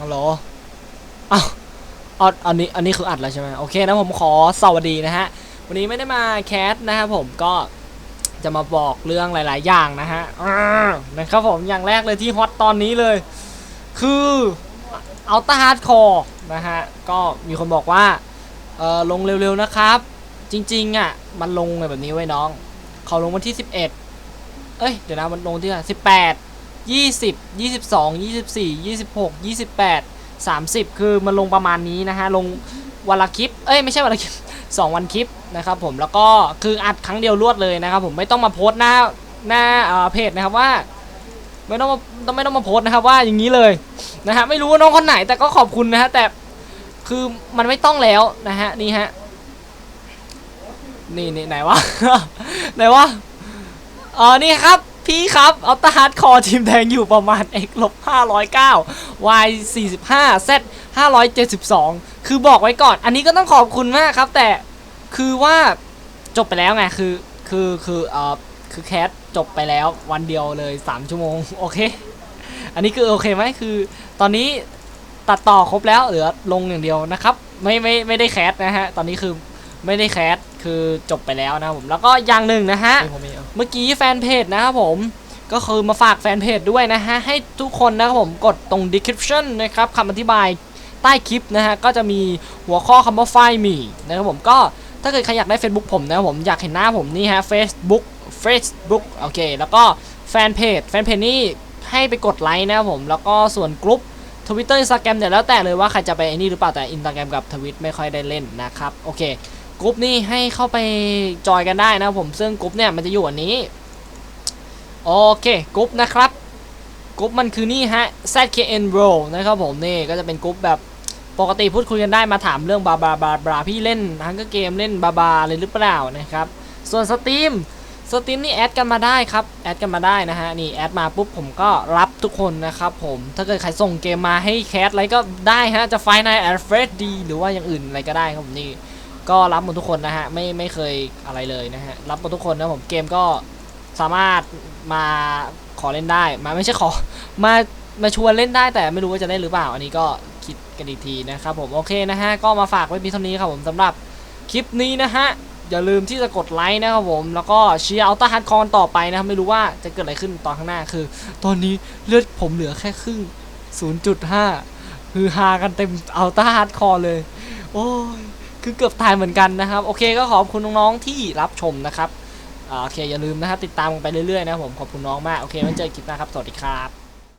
ฮัลโหลอ้าวอ๋ออันนี้อันนี้คืออัดแล้วใช่ไหมโอเคนะผมขอสวัสดีนะฮะ วันนี้ไม่ได้มาแคสนะครับผมก็จะมาบอกเรื่องหลาย ๆ อย่างนะฮะนะครับผมอย่างแรกเลยที่ฮอตตอนนี้เลย คืออัลต้าฮาร์ดคอร์นะฮะ ก็มีคนบอกว่าเออลงเร็ว ๆ นะครับ จริง ๆ อะ มันลงแบบนี้ไว้น้อง เขาลงวันที่ 11 เอ้ย เดี๋ยวนะมันลงที่ไหน18 20 22 24 26 28 30 คือมันลงประมาณนี้นะฮะ ลงวันละคลิป เอ้ยไม่ใช่วันละคลิป 2 วันคลิปนะครับผม แล้วก็คืออัดครั้งเดียวรวดเลยนะครับผม ไม่ต้องมาโพสหน้าหน้าเอ่อเพจนะครับว่าไม่ต้องมาต้องไม่ต้องมาโพสนะครับว่าอย่างนี้เลยนะฮะไม่รู้ว่าน้องคนไหนแต่ก็ขอบคุณนะฮะแต่คือมันไม่ต้องแล้วนะฮะนี่ฮะนี่นี่ไหนวะไหนวะเออนี่ครับ พี่ครับอัลตาฮาร์ดคอร์ทีมแดงอยู่ประมาณ x ลบ509 y 45 z 572 คือบอกไว้ก่อน อันนี้ก็ต้องขอบคุณมากครับ แต่คือว่าจบไปแล้วไง คือ คือ คือเอ่อคือแคสจบไปแล้ววันเดียวเลย 3 ชั่วโมง โอเค อันนี้คือโอเคไหมคือ ตอนนี้ตัดต่อครบแล้วเหลือลงอย่างเดียวนะครับ ไม่ไม่ไม่ได้แคสนะฮะ ตอนนี้คือไม่ได้แคสคือจบไปแล้วนะผมแล้วก็อย่างหนึ่งนะฮะ เมื่อกี้แฟนเพจนะครับผมก็คือมาฝากแฟนเพจด้วยนะฮะ ให้ทุกคนนะครับผมกดตรง description นะครับคำอธิบายใต้คลิปนะฮะ ก็จะมีหัวข้อคำว่า find me นะครับผมก็ถ้าเกิดใครอยากได้ Facebook ผมนะครับผมอยากเห็นหน้าผมนี่ฮะ Facebook Facebook โอเค แล้วก็แฟนเพจแฟนเพจนี่ให้ไปกดไลค์นะครับผม แล้วก็ส่วนกลุ่ม Twitter Instagram เนี่ยแล้วแต่เลยว่าใครจะไปไอ้นี่หรือเปล่าแต่ Instagram กับทวิตไม่ค่อยได้เล่นนะครับ โอเค กรุ๊ปนี้ให้เข้าไปจอยกันได้นะผมซึ่งกรุ๊ปเนี่ยมันจะอยู่อันนี้โอเคกรุ๊ปนะครับกรุ๊ปมันคือนี่ฮะ ZKN r o นะครับผมนี่ก็จะเป็นกรุ๊ปแบบปกติพูดคุยกันได้มาถามเรื่องบาบาบาบาพี่เล่นฮังก็เกมเล่นบาบาเลยหรือเปล่านะครับส่วนสตรีมสตรีมนี่แอดกันมาได้ครับแอดกันมาได้นะฮะนี่แอดมาปุ๊บผมก็รับทุกคนนะครับผมถ้าเกิดใครส่งเกมมาให้แคสอะไรก็ได้ฮะจะไฟในแอดเฟรดดีหรือว่าอย่างอื่นอะไรก็ได้ครับผมนี่ ก็รับหมดทุกคนนะฮะไม่ไม่เคยอะไรเลยนะฮะรับหมดทุกคนนะผมเกมก็สามารถมาขอเล่นได้มาไม่ใช่ขอมามาชวนเล่นได้แต่ไม่รู้ว่าจะได้หรือเปล่า อันนี้ก็คิดกันอีกทีนะครับผมโอเคนะฮะก็มาฝากไว้เพียงเท่านี้ครับผมสำหรับคลิปนี้นะฮะอย่าลืมที่จะกดไลค์นะครับผมแล้วก็เชียร์อัลต้าฮัดคอนต่อไปนะครับไม่รู้ว่าจะเกิดอะไรขึ้นตอนข้างหน้าคือ ตอนนี้เลือดผมเหลือแค่ครึ่ง 0.5 คือฮากันเต็มอัลต้าฮัดคอเลย โอ้ย คือเกือบตายเหมือนกันนะครับ โอเคก็ขอบคุณน้องๆที่รับชมนะครับอโอเคอย่าลืมนะครับติดตามกันไปเรื่อยๆนะผมขอบคุณน้องมากโอเคไว้เจอกันคลิปหน้าครับสวัสดีครับ